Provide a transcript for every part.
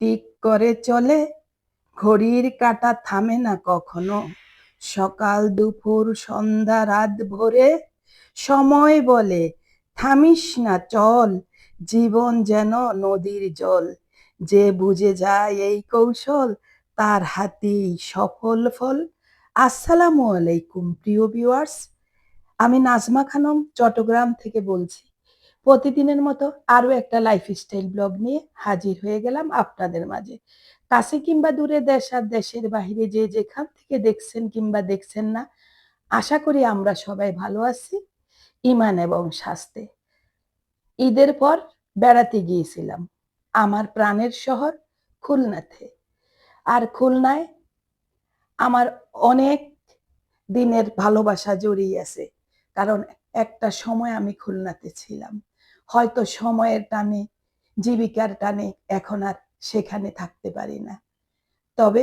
Tick করে চলে, ঘড়ির কাঁটা থামে না কখনো। সকাল দুপুর সন্ধ্যা রাত ভোরে সময় বলে, থামিস না, চল, জীবন যেন নদীর জল। যে বুঝে যায় এই কৌশল, তার হাতেই সফল ফল। আসসালামু আলাইকুম, প্রিয় ভিউয়ার্স। আমি নাজমা খানম, চট্টগ্রাম থেকে বলছি। প্রতিদিনের মতো আরও একটা লাইফস্টাইল ব্লগ নিয়ে হাজির হয়ে গেলাম আপনাদের মাঝে। কাছে কিংবা দূরে দেশ আর দেশের বাহিরে যে যেখান থেকে দেখছেন কিংবা দেখছেন না, আশা করি আমরা সবাই ভালো আছি ইমান এবং স্বাস্থ্যে। ঈদের পর বেড়াতে গিয়েছিলাম, আমার প্রাণের শহর খুলনাতে। আর খুলনায় আমার অনেক দিনের ভালোবাসা জড়িয়ে আছে, কারণ একটা সময় আমি খুলনাতে ছিলাম। হয়তো সময়ের টানে, জীবিকার টানে এখন আর সেখানে থাকতে পারি না। তবে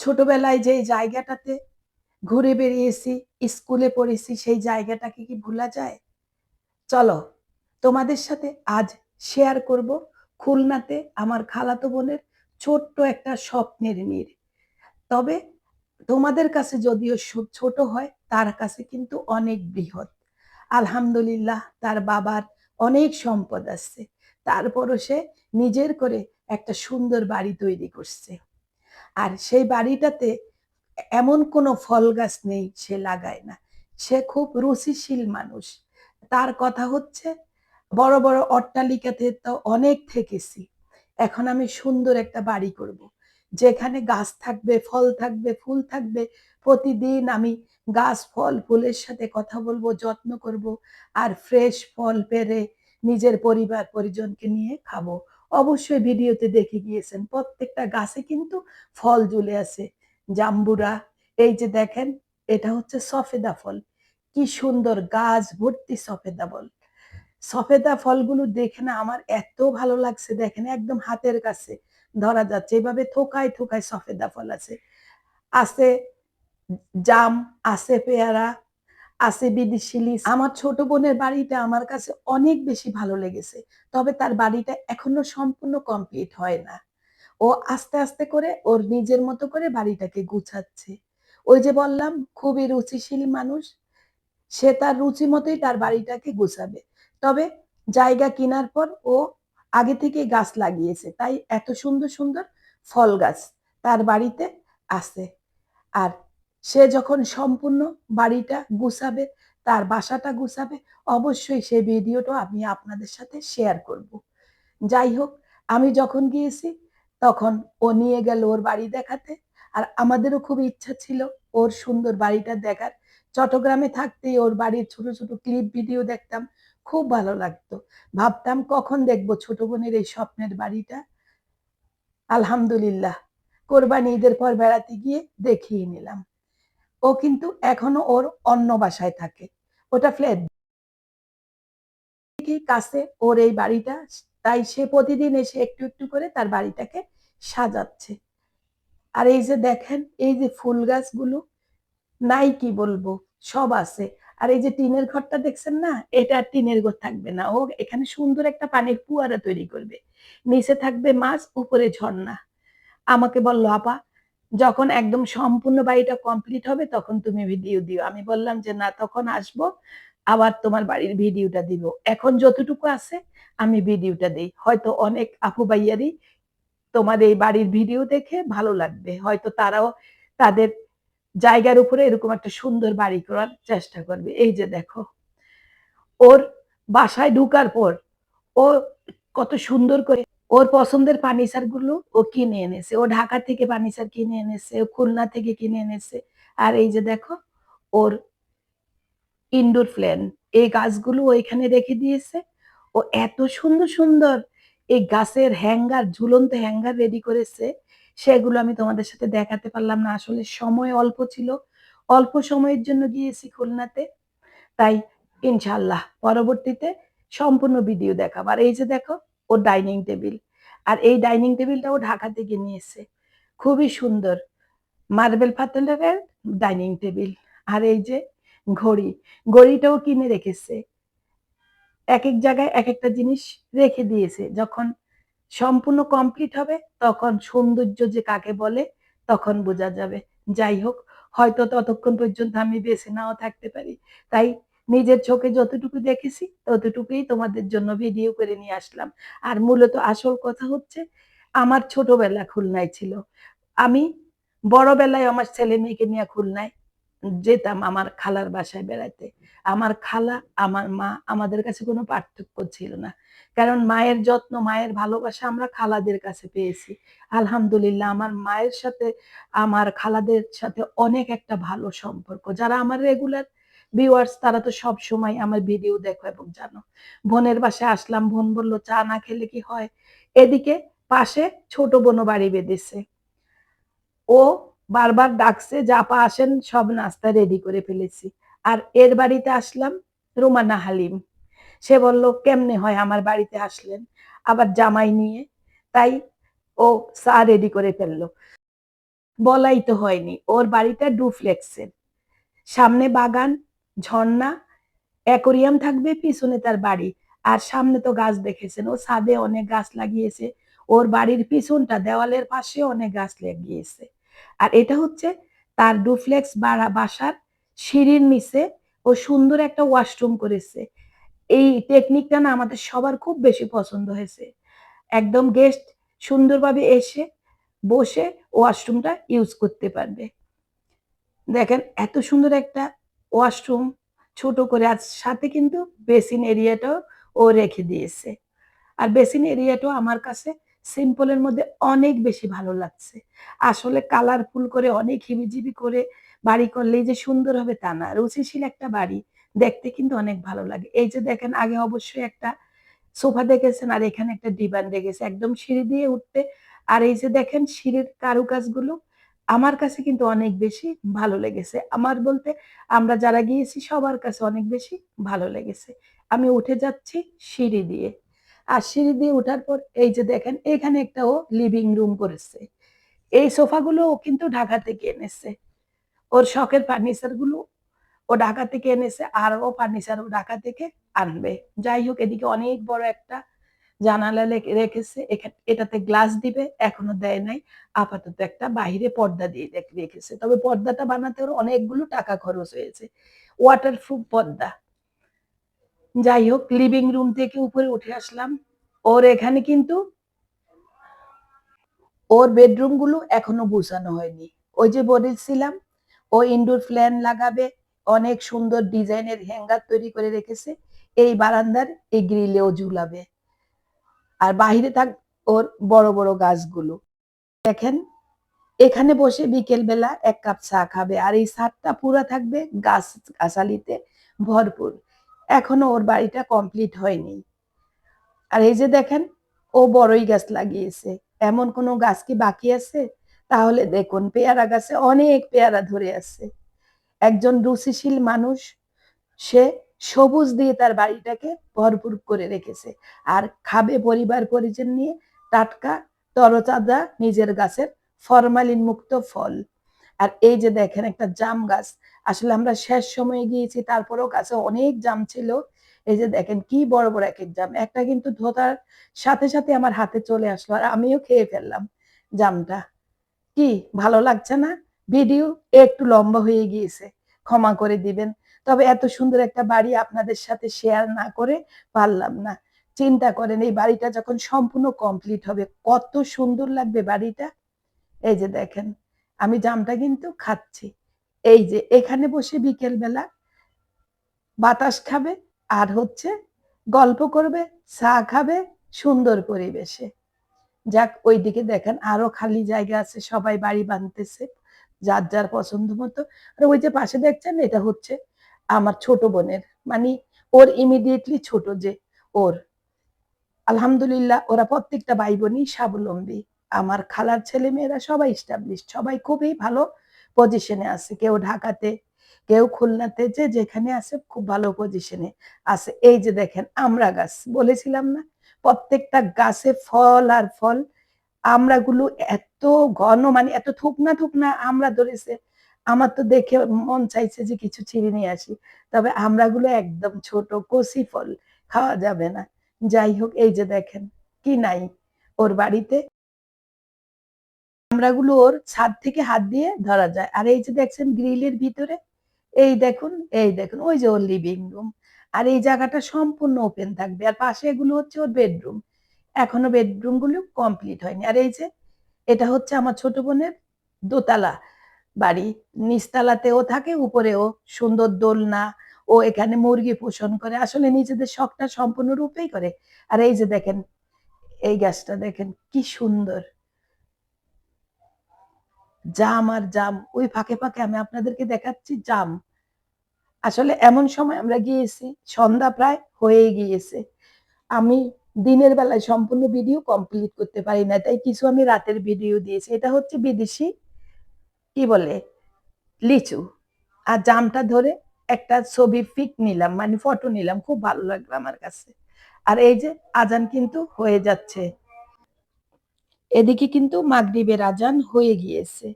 ছোটবেলায় যে জায়গাটাতে ঘুরে বেরিয়েছি, স্কুলে পড়েছি, সেই জায়গাটাকে কি ভোলা যায়? চলো তোমাদের সাথে আজ শেয়ার করব খুলনাতে আমার খালাতো বোনের ছোট্ট একটা স্বপ্নের নীড় তবে তোমাদের কাছে যদিও ছোট হয়, তার কাছে কিন্তু অনেক বৃহৎ। আলহামদুলিল্লাহ, তার বাবার অনেক সম্পদ আছে। তারপরও সে নিজের করে একটা সুন্দর বাড়ি তৈরি করছে। আর সেই বাড়িটাতে এমন কোনো ফল গাছ নেই সে লাগায় না। সে খুব রুচিশীল মানুষ। তার কথা হচ্ছে, বড় বড় অট্টালিকাতে তো অনেক থেকেছি। এখন আমি সুন্দর একটা বাড়ি করব। যেখানে গাছ থাকবে, ফল থাকবে, ফুল থাকবে, প্রতিদিন আমি গাছ, ফল, ফুলের সাথে কথা বলব, যত্ন করব, আর ফ্রেশ ফল পেরে নিজের পরিবার, পরিজনকে নিয়ে খাব। অবশ্যই ভিডিওতে দেখে গিয়েছেন, প্রত্যেকটা গাছে কিন্তু ফল ঝুলে আছে। জাম্বুরা, এই যে দেখেন, এটা হচ্ছে সফেদা ফল। কি সুন্দর গাছ ভর্তি সফেদা ফল। সফেদা ফলগুলো দেখে না আমার এত ভালো লাগছে, দেখেন একদম হাতের কাছে ধরা যাচ্ছে। এভাবে থোকায় থোকায় সফেদা ফল আছে। আছে জাম, আছে পেয়ারা, আছে বিদেশি। আমার ছোট বোনের বাড়িটা আমার কাছে অনেক বেশি ভালো লেগেছে, তবে তার বাড়িটা এখনও সম্পূর্ণ কমপ্লিট হয় না। ও আস্তে আস্তে করে ওর নিজের মতো করে বাড়িটাকে গুছাচ্ছে। ওই যে বললাম, খুবই রুচিশীল মানুষ, সে তার রুচি মতোই তার বাড়িটাকে গুছাবে। তবে জায়গা কেনার পর ও আগে থেকে গাছ লাগিয়েছে, তাই এত সুন্দর সুন্দর ফল গাছ তার বাড়িতে আছে। আর সে যখন সম্পূর্ণ বাড়িটা গুছাবে, তার বাসাটা গুছাবে, অবশ্যই সেই ভিডিওটা আমি আপনাদের সাথে শেয়ার করব। যাই হোক, আমি যখন গিয়েছি, তখন ও নিয়ে গেল ওর বাড়ি দেখাতে। আর আমাদেরও খুব ইচ্ছা ছিল ওর সুন্দর বাড়িটা দেখার। চট্টগ্রামে থাকতেই ওর বাড়ির ছোট ছোট ক্লিপ ভিডিও দেখতাম, খুব ভালো লাগতো। ভাবতাম, কখন দেখব ছোট বোনের এই স্বপ্নের বাড়িটা? আলহামদুলিল্লাহ, কোরবানি ঈদের পর বেড়াতে গিয়ে দেখিয়ে নিলাম। ও কিন্তু এখনও ওর অন্য বাসায় থাকে। ওটা ফ্ল্যাট। কাছে ওর এই বাড়িটা, তাই সে প্রতিদিন এসে একটু একটু করে তার বাড়িটাকে সাজাচ্ছে। আর এই যে দেখেন, এই যে ফুল গাছগুলো, নাই কি বলব, সব আছে। আর এই যে টিনের ঘরটা দেখছেন না, এটা আর টিনের ঘর থাকবে না। ও এখানে সুন্দর একটা পানির পুয়ারা তৈরি করবে। নিচে থাকবে মাছ, উপরে ঝর্ণা। আমাকে বলল, আপা যখন একদম সম্পূর্ণ বাড়িটা কমপ্লিট হবে, তখন তুমি ভিডিও দিও। আমি বললাম যে, না, তখন আসব, আবার তোমার বাড়ির ভিডিওটা দিব। এখন যতটুকু আছে, আমি ভিডিওটা দিই। হয়তো অনেক আপু ভাইয়ারই তোমার এই বাড়ির ভিডিও দেখে ভালো লাগবে। হয়তো তারাও তাদের জায়গার উপরে এরকম একটা সুন্দর বাড়ি করার চেষ্টা করবে। এই যে দেখো, ওর বাসায় ঢুকার পর ও কত সুন্দর করে ওর পছন্দের ফার্নিচারগুলো ও কিনে এনেছে। ও ঢাকা থেকে ফার্নিচার কিনে এনেছে, ও খুলনা থেকে কিনে এনেছে। আর এই যে দেখো, ওর ইনডোর প্ল্যান এই গাছগুলো ও এখানে রেখে দিয়েছে। ও এত সুন্দর সুন্দর এই গাছের হ্যাঙ্গার, ঝুলন্ত হ্যাঙ্গার রেডি করেছে। সেগুলো আমি তোমাদের সাথে দেখাতে পারলাম না, আসলে সময় অল্প ছিল। অল্প সময়ের জন্য গিয়েছি খুলনাতে। তাই ইনশাল্লাহ পরবর্তীতে সম্পূর্ণ ভিডিও দেখাবো। আর এই যে দেখো ও ডাইনিং টেবিল আর এই ডাইনিং টেবিলটা ও ঢাকা থেকে নিয়েছে খুবই সুন্দর। মার্বেল পাথরের ডাইনিং টেবিল আর এই যে ঘড়ি। ঘড়িটাও কিনে রেখেছে। এক এক জায়গায় এক একটা জিনিস রেখে দিয়েছে। যখন সম্পূর্ণ কমপ্লিট হবে, তখন সৌন্দর্য যে কাকে বলে, তখন বোঝা যাবে। যাই হোক, হয়তো ততক্ষণ পর্যন্ত আমি বেছে নাও থাকতে পারি। তাই নিজের চোখে যতটুকু দেখেছি, ততটুকুই তোমাদের জন্য ভিডিও করে নিয়ে আসলাম। আর মূলত আসল কথা হচ্ছে, আমার ছোটবেলা খুলনায় ছিল। আমি বড়বেলায় আমার ছেলে মেয়েকে নিয়ে খুলনায় যেতাম আমার খালার বাসায় বেড়াতে। আমার খালা, আমার মা আমাদের কাছে কোনো পার্থক্য ছিল না। কারণ মায়ের যত্ন, মায়ের ভালোবাসা আমরা খালাদের কাছে পেয়েছি। আলহামদুলিল্লাহ, আমার মায়ের সাথে, আমার খালাদের সাথে অনেক একটা ভালো সম্পর্ক। যারা আমার রেগুলার ভিউয়ার্স তারা তো সব সময় আমার ভিডিও দেখো এবং জানো। বোনের বাসায় আসলাম, বোন বলল, চা না খেলে কি হয়? এদিকে পাশে ছোট বোনও বাড়ি বেঁধেছে। ও বারবার ডাকছে জাপা আসেন, সব নাস্তা রেডি করে ফেলেছি। আর এর বাড়িতে আসলাম রুমানা হালিম। সে বলল, কেমনে হয় আমার বাড়িতে আসলেন? আবার জামাই নিয়ে? তাই ও চা রেডি করে ফেলল। বলাই তো হয়নি, ওর বাড়িটা ডুফ্লেক্সের সামনে বাগান ঝর্ণা, অ্যাকোরিয়াম থাকবে পিছনে তার বাড়ি। আর সামনে তো গাছ দেখেছেন, ও ছাদে অনেক গাছ লাগিয়েছে। ওর বাড়ির পিছনটা দেওয়ালের পাশে অনেক গাছ লাগিয়েছে। আর এটা হচ্ছে তার ডুফ্লেক্স বাড়া, বাসার সিঁড়ির নিচে ও সুন্দর একটা ওয়াশরুম করেছে। এই টেকনিকটা না আমাদের সবার খুব বেশি পছন্দ হয়েছে। একদম গেস্ট সুন্দরভাবে এসে বসে ওয়াশরুমটা ইউজ করতে পারবে। দেখেন, এত সুন্দর একটা ওয়াশরুম ছোট করে, আর সাথে কিন্তু বেসিন এরিয়াটাও ও রেখে দিয়েছে। আর বেসিন এরিয়াটাও আমার কাছে সিম্পলের মধ্যে অনেক বেশি ভালো লাগছে। আসলে কালারফুল করে, অনেক হিবিজিবি করে বাড়ি করলেই যে সুন্দর হবে তা না। রুচিশীল একটা বাড়ি দেখতে কিন্তু অনেক ভালো লাগে। এই যে দেখেন, আগে অবশ্যই একটা সোফা দেখেছেন, আর এখানে একটা ডিবান দেখেছে। একদম সিঁড়ি দিয়ে উঠতে। আর এই যে দেখেন, সিঁড়ির কারুকাজগুলো আমার কাছে কিন্তু অনেক বেশি ভালো লেগেছে। আমার বলতে আমরা যারা গিয়েছি, সবার কাছে অনেক বেশি ভালো লেগেছে। আমি উঠে যাচ্ছি সিঁড়ি দিয়ে। আর সিঁড়ি দিয়ে ওঠার পর এই যে দেখেন, এখানে একটা ও লিভিং রুম করেছে। এই সোফাগুলো ও কিন্তু ঢাকা থেকে এনেছে। ওর শখের ফার্নিচারগুলো ও ঢাকা থেকে এনেছে আর ও ফার্নিচার ও ঢাকা থেকে আনবে। যাই হোক, এদিকে অনেক বড় একটা জানালা রেখেছে এটাতে গ্লাস দিবে, এখনও দেয় নাই, আপাতত একটা বাইরে পর্দা দিয়ে রেখেছে। তবে পর্দাটা বানাতে ওর অনেকগুলো টাকা খরচ হয়েছে। ওয়াটারপ্রুফ পর্দা। যাই হোক লিভিং রুম থেকে উপরে উঠে আসলাম। ওর এখানে কিন্তু ওর বেডরুমগুলো এখনও গুছানো হয়নি। ওই যে বলেছিলাম ও ইনডোর ফ্ল্যান লাগাবে, অনেক সুন্দর ডিজাইনের হ্যাঙ্গার তৈরি করে রেখেছে। এই বারান্দার এই গ্রিলেও ঝুলাবে। আর বাইরে থাক ওর বড় বড় গাছগুলো। দেখেন, এখানে বসে বিকেল বেলা এক কাপ চা খাবে আর এই ছাদটা পুরা থাকবে গাছ, গাছালিতে ভরপুর। এখনও ওর বাড়িটা কমপ্লিট হয়নি। আর এই যে দেখেন, ও বড়ই গাছ লাগিয়েছে। এমন কোনো গাছ কি বাকি আছে? তাহলে দেখুন, পেয়ারা গাছে অনেক পেয়ারা ধরে আছে। একজন রুচিশীল মানুষ, সে সবুজ দিয়ে তার বাড়িটাকে ভরপুর করে রেখেছে। আর খাবে পরিবার পরিজন নিয়ে টাটকা তরতাজা নিজের গাছের ফরমালিন মুক্ত ফল। আর এই যে দেখেন একটা জাম গাছ, আসলে আমরা শেষ সময়ে গিয়েছি, তারপরেও গাছে অনেক জাম ছিল। এই যে দেখেন কি বড় বড় এক এক জাম, একটা কিন্তু ধোতার সাথে সাথে আমার হাতে চলে আসলো আর আমিও খেয়ে ফেললাম জামটা। কি, ভালো লাগছে না? ভিডিও একটু লম্বা হয়ে গিয়েছে, ক্ষমা করে দিবেন। তবে এত সুন্দর একটা বাড়ি আপনাদের সাথে শেয়ার না করে পারলাম না। চিন্তা করেন, এই বাড়িটা যখন সম্পূর্ণ কমপ্লিট হবে, কত সুন্দর লাগবে বাড়িটা। এই যে দেখেন, আমি জামটা কিন্তু খাচ্ছি। এই যে এখানে বসে বিকেল বেলা বাতাস খাবে আর হচ্ছে গল্প করবে, চা খাবে সুন্দর পরিবেশে। যাক, ওইদিকে দেখেন আরও খালি জায়গা আছে, সবাই বাড়ি বানতেছে, যার যার পছন্দ মতো। আর ওই যে পাশে দেখছেন, এটা হচ্ছে আমার ছোট বোনের মানে ওর ইমিডিয়েটলি ছোট যে ওর। আলহামদুলিল্লাহ, ওরা প্রত্যেকটা ভাই বোনই স্বাবলম্বী। আমার খালার ছেলে মেয়েরা সবাই স্টাবলিশ সবাই খুবই ভালো পজিশনে আছে। কেউ ঢাকাতে, কেউ খুলনাতে, যে যেখানে আছে খুব ভালো পজিশনে আছে। এই যে দেখেন, আমরা গাছ, বলেছিলাম না? প্রত্যেকটা গাছে ফল আর ফল, আমরাগুলো এত ঘন মানে এত থুকনা থুকনা আমরা ধরেছে আমার তো দেখে মন চাইছে যে কিছু ছিঁড়ে নিয়ে আসি। তবে আমরাগুলো একদম ছোট কচি ফল, খাওয়া যাবে না। যাই হোক, এই যে দেখেন, কি নাই ওর বাড়িতে। কামরাগুলো ওর ছাদ থেকে হাত দিয়ে ধরা যায়। আর এই যে দেখছেন, গ্রিলের ভিতরে, এই দেখুন এই দেখুন, ওই যে ওর লিভিং রুম আর এই জায়গাটা সম্পূর্ণ ওপেন থাকবে। আর পাশে এগুলো হচ্ছে ওর বেডরুম এখনও বেডরুমগুলো কমপ্লিট হয়নি। আর এই যে, এটা হচ্ছে আমার ছোট বোনের দোতলা। বাড়ি। নিচতলাতেও থাকে, উপরেও। সুন্দর দোলনা। ও এখানে মুরগি পোষণ করে। আসলে নিজেদের শখটা সম্পূর্ণরূপেই করে। আর এই যে দেখেন, এই গাছটা দেখেন, কি সুন্দর। জাম আর জাম। ওই ফাঁকে ফাঁকে আমি আপনাদেরকে দেখাচ্ছি জাম। আসলে এমন সময় আমরা গিয়েছি, সন্ধ্যা প্রায় হয়ে গিয়েছে। আমি দিনের বেলায় সম্পূর্ণ ভিডিও কমপ্লিট করতে পারি না, তাই কিছু আমি রাতের ভিডিও দিয়েছি। এটা হচ্ছে বিদেশি কি বলে? লিচু। আর জামটা ধরে একটা ছবি পিক নিলাম মানে ফটো নিলাম, খুব ভালো লাগল আমার কাছে। আর এই যে আজান কিন্তু হয়ে যাচ্ছে। এদিকে কিন্তু মাগরিবের আজান হয়ে গিয়েছে।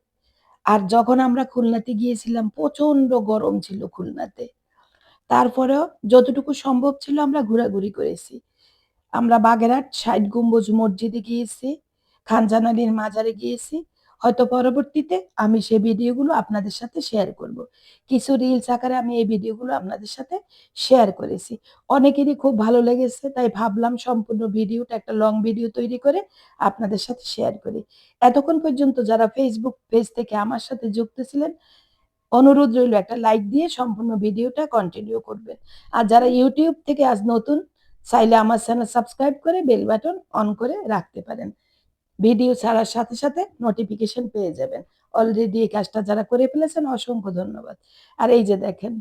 আর যখন আমরা খুলনাতে গিয়েছিলাম প্রচণ্ড গরম ছিল খুলনাতে। তারপরেও যতটুকু সম্ভব ছিল আমরা ঘোরাঘুরি করেছি। আমরা বাগেরহাট ষাট গম্বুজ মসজিদে গিয়েছি, খানজানালির মাজারে গিয়েছি হয়তো পরবর্তীতে আমি সেই ভিডিওগুলো আপনাদের সাথে শেয়ার করব। কিছু রিলস আকারে আমি এই ভিডিওগুলো আপনাদের সাথে শেয়ার করেছি। অনেকেরই খুব ভালো লেগেছে, তাই ভাবলাম সম্পূর্ণ ভিডিওটা একটা লং ভিডিও তৈরি করে আপনাদের সাথে শেয়ার করি। এতক্ষণ পর্যন্ত যারা ফেসবুক পেজ থেকে আমার সাথে যুক্ত ছিলেন, অনুরোধ রইল একটা লাইক দিয়ে সম্পূর্ণ ভিডিওটা কন্টিনিউ করবেন। আর যারা ইউটিউব থেকে আজ নতুন, চাইলে আমার চ্যানেল সাবস্ক্রাইব করে বেল বাটন অন করে রাখতে পারেন। ভিডিও ছাড়ার সাথে সাথে নোটিফিকেশন পেয়ে যাবেন। অলরেডি এই কাজটা যারা করে ফেলেছেন, অসংখ্য ধন্যবাদ। আর এই যে দেখেন,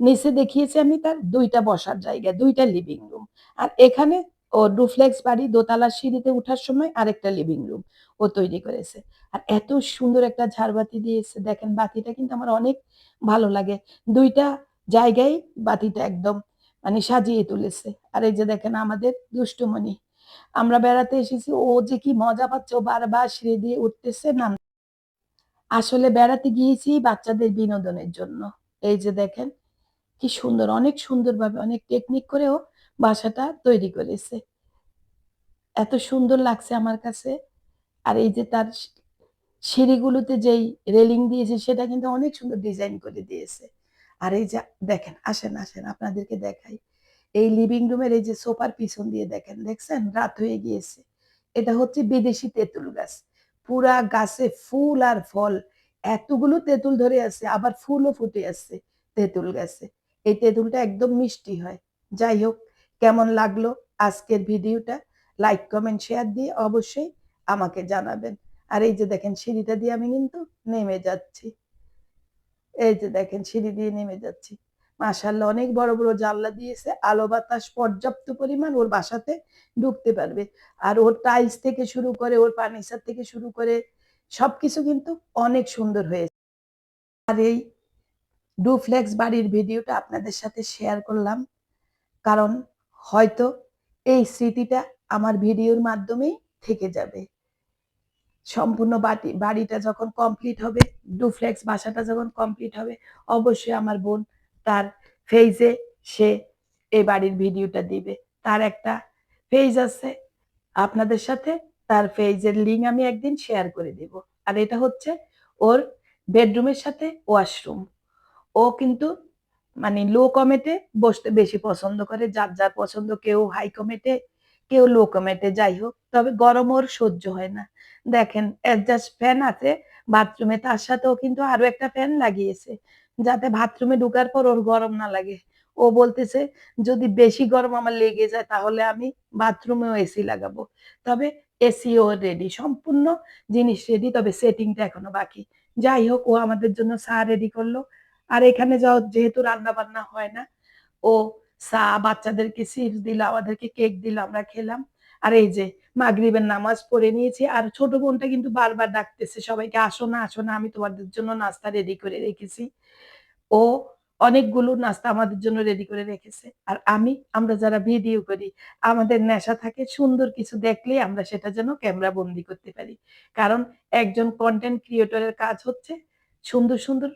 নিচে দেখিয়েছি আমি তার দুইটা বসার জায়গা, দুইটা লিভিং রুম আর এখানে ও ডুফ্লেক্স বাড়ি, দোতলা সিঁড়িতে ওঠার সময় আরেকটা লিভিং রুম ও তৈরি করেছে। আর এত সুন্দর একটা ঝাড়বাতি দিয়েছে। দেখেন, বাতিটা কিন্তু আমার অনেক ভালো লাগে। দুইটা জায়গায় বাতিটা একদম মানে সাজিয়ে তুলেছে। আর এই যে দেখেন, আমাদের দুষ্টুমণি আমরা বেড়াতে এসেছি, ও যে কি মজা পাচ্ছে, ও বারবার সিঁড়ি দিয়ে উঠতেছে নাম আসলে বেড়াতে গিয়েছি বাচ্চাদের বিনোদনের জন্য। এই যে দেখেন, কি সুন্দর, অনেক সুন্দরভাবে, অনেক টেকনিক করেও বাসাটা তৈরি করেছে। এত সুন্দর লাগছে আমার কাছে। আর এই যে তার সিঁড়িগুলোতে যেই রেলিং দিয়েছে, সেটা কিন্তু অনেক সুন্দর ডিজাইন করে দিয়েছে। আর এই যে, দেখেন, আসেন আসেন, আপনাদেরকে দেখাই। এই লিভিং রুমের এই যে সোফার পিছন দিয়ে দেখেন, দেখছেন? রাত হয়ে গিয়েছে। এটা হচ্ছে বিদেশি তেঁতুল গাছ। পুরা গাছে ফুল আর ফল। এতগুলো তেঁতুল ধরে আছে, আবার ফুলও ফুটে আছে তেঁতুল গাছে। এই তেঁতুলটা একদম মিষ্টি হয়। যাই হোক, কেমন লাগল আজকের ভিডিওটা? লাইক কমেন্ট শেয়ার দিয়ে অবশ্যই আমাকে জানাবেন। আর এই যে দেখেন, সিঁড়িটা দিয়ে আমি কিন্তু নেমে যাচ্ছি। এই যে দেখেন, সিঁড়ি দিয়ে নেমে যাচ্ছি। মাশাল্লাহ অনেক বড় বড় জানলা দিয়েছে। আলো বাতাস পর্যাপ্ত পরিমাণ ওর বাসাতে ঢুকতে পারবে। আর ওর টাইলস থেকে শুরু করে, ওর ফার্নিচার থেকে শুরু করে সবকিছু কিন্তু অনেক সুন্দর হয়েছে। আর এই ডুফ্লেক্স বাড়ির ভিডিওটা আপনাদের সাথে শেয়ার করলাম। কারণ হয়তো এই স্মৃতিটা আমার ভিডিওর মাধ্যমেই থেকে যাবে। সম্পূর্ণ বাড়ি বাড়িটা যখন কমপ্লিট হবে ডুফ্লেক্স বাসাটা যখন কমপ্লিট হবে, অবশ্যই আমার বোন তার ফেজে সে এই বাড়ির ভিডিওটা দিবে। তার একটা পেজ আছে। আপনাদের সাথে তার পেজের লিঙ্ক আমি একদিন শেয়ার করে দিব। আর এটা হচ্ছে ওর বেডরুমের সাথে ওয়াশরুম ও কিন্তু মানে লো কমেটে বসতে বেশি পছন্দ করে। যার যার পছন্দ, কেউ হাই কমেটে কেউ লো কমেটে যাই হোক। তবে গরম ওর সহ্য হয় না। দেখেন অ্যাডজাস্ট ফ্যান আছে বাথরুমে তার সাথেও কিন্তু আরও একটা ফ্যান লাগিয়েছে। যাতে বাথরুমে ঢুকার পর ওর গরম না লাগে। ও বলতেছে, যদি বেশি গরম আমার লেগে যায়, তাহলে আমি বাথরুমেও এসি লাগাবো। তবে এসিও রেডি সম্পূর্ণ জিনিস রেডি তবে সেটিংটা এখনও বাকি। যাই হোক, ও আমাদের জন্য চা রেডি করল। আর এখানে যাও, যেহেতু রান্না বান্না হয় না, ও চা বাচ্চাদেরকে চিপস দিল, আমাদেরকে কেক দিল, আমরা খেলাম। আর এই যে মাগরিবের নামাজ পড়ে নিয়েছি, আর ছোট বোনটা কিন্তু বারবার ডাকতেছে, সবাইকে আসো না আসো না, আমি তোমাদের জন্য নাস্তা রেডি করে রেখেছি। ও অনেকগুলো নাস্তা আমাদের জন্য রেডি করে রেখেছে। আর আমি, আমরা যারা ভিডিও করি, আমাদের নেশা থাকে সুন্দর কিছু দেখলে আমরা সেটা যেন ক্যামেরা বন্দি করতে পারি। কারণ একজন কন্টেন্ট ক্রিয়েটরের কাজ হচ্ছে সুন্দর সুন্দর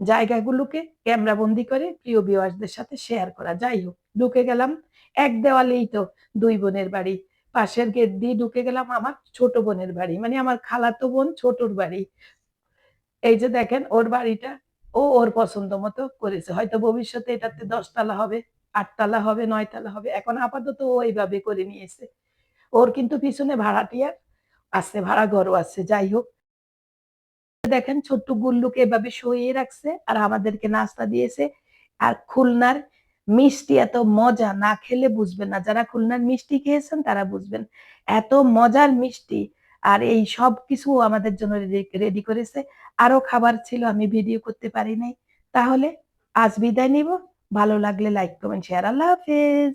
জায়গাগুলোকে ক্যামেরা বন্দি করে প্রিয় ভিউয়ার্সদের সাথে শেয়ার করা। যাই হোক, ঢুকে গেলাম। এক দেওয়ালেই তো দুই বোনের বাড়ি। পাশের গেট দিয়ে ঢুকে গেলাম আমার ছোট বোনের বাড়ি। মানে আমার খালাতো বোন ছোটর বাড়ি। এই যে দেখেন ওর বাড়িটা ও ওর পছন্দ মতো করেছে। হয়তো ভবিষ্যতে এটাতে ১০ তালা হবে, ৮ তালা হবে, ৯ তালা হবে। এখন আপাতত ও এইভাবে করে নিয়েছে। ওর কিন্তু পিছনে ভাড়াটিয়া আছে, ভাড়া ঘরও আছে। যাই হোক দেখেন ছোট্ট গুল্লুকে এভাবে শুইয়ে রাখছে আর আমাদেরকে নাস্তা দিয়েছে। আর খুলনার মিষ্টি এত মজা না খেলে বুঝবেন না। যারা খুলনার মিষ্টি খেয়েছেন তারা বুঝবেন। এত মজার মিষ্টি আর এই সব কিছু আমাদের জন্য রেডি করেছে। আরও খাবার ছিল আমি ভিডিও করতে পারি নাই। তাহলে আজ বিদায় নিব। ভালো লাগলে লাইক, কমেন্ট, শেয়ার। আল্লাহ হাফেজ।